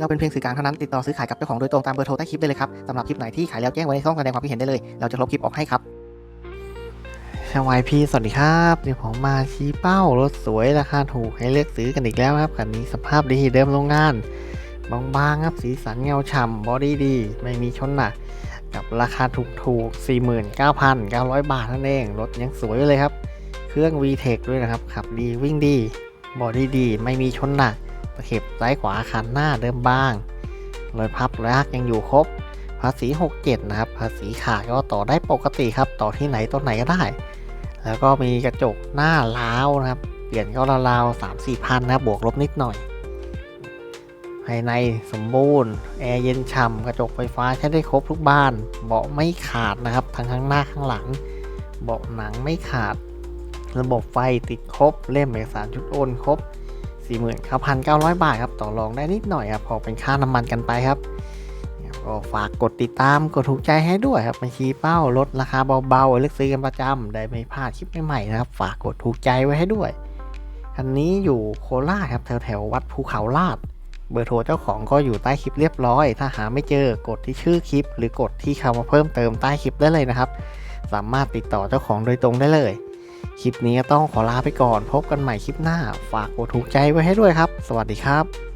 เราเป็นเพียงสื่อกลางเท่านั้นติดต่อซื้อขายกับเจ้าของโดยตรงตามเบอร์โทรใต้คลิปได้เลยครับสำหรับคลิปไหนที่ขายแล้วแจ้งไว้ในช่องแสดงความคิดเห็นได้เลย เราจะลบคลิปออกให้ครับชาวายพี่สวัสดีครับเดี๋ยวผมมาชี้เป้ารถสวยราคาถูกให้เลือกซื้อกันอีกแล้วครับคันนี้สภาพดีเดิมโรงงานบางๆครับสีสันเงาฉ่ำบอดี้ดี ไม่มีชนหนักกับราคาถูกๆ 49,900 บาทนั่นเอง รถยังสวยเลยครับ เครื่อง VTEC ด้วยนะครับ ขับดีวิ่งดี บอดี้ดี ไม่มีชนหนัก เข็บซ้ายขวาคันหน้าเดิมบ้างรอยพับรอยหักยังอยู่ครบ ภาษี 67 นะครับ ภาษีขาดก็ต่อได้ปกติครับ ต่อที่ไหนต้นไหนก็ได้ แล้วก็มีกระจกหน้าล้าวนะครับ เปลี่ยนก็ราวๆ3 4พันนะครับบวกลบนิดหน่อย ภายในสมบูรณ์ แอร์เย็นฉ่ำกระจกไฟฟ้าใช้ได้ครบทุกบ้าน เบาะไม่ขาดนะครับ ทั้งข้างหน้าข้างหลัง เบาะหนังไม่ขาด ระบบไฟติดครบ เล่มเอกสารชุดโอนครบ 49,900 บาทครับต่อรองได้นิดหน่อยครับพอเป็นค่าน้ำมันกันไปครับก็ฝากกดติดตามกดถูกใจให้ด้วยครับมาชี้เป้าลดราคาเบาๆเลือกซื้อกันประจำได้ไม่พลาดคลิปใหม่ๆนะครับ ฝากกดถูกใจไว้ให้ด้วยคันนี้อยู่โคราชครับแถวแถวๆวัดภูเขาลาด เบอร์โทรเจ้าของก็อยู่ใต้คลิปเรียบร้อย ถ้าหาไม่เจอกดที่ชื่อคลิป หรือกดที่คำว่าเพิ่มเติมใต้คลิปได้เลยนะครับ สามารถติดต่อเจ้าของโดยตรงได้เลย คลิปนี้ก็ต้องขอลาไปก่อนพบกันใหม่คลิปหน้า ฝากกดถูกใจไว้ให้ด้วยครับ สวัสดีครับ